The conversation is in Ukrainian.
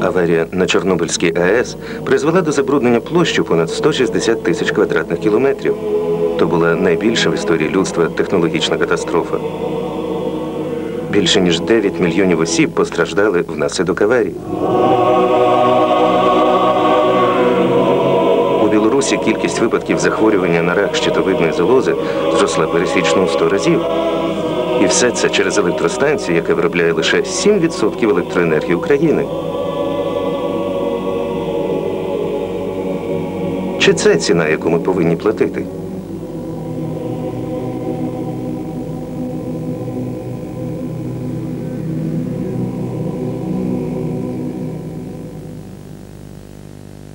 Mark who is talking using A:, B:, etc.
A: Аварія на Чорнобильській АЕС призвела до забруднення площі понад 160 тисяч квадратних кілометрів. То була найбільша в історії людства технологічна катастрофа. Більше ніж 9 мільйонів осіб постраждали внаслідок аварії. У кількість випадків захворювання на рак щитовидної залози зросла пересічно в 100 разів. І все це через електростанцію, яка виробляє лише 7% електроенергії України. Чи це ціна, яку ми повинні платити?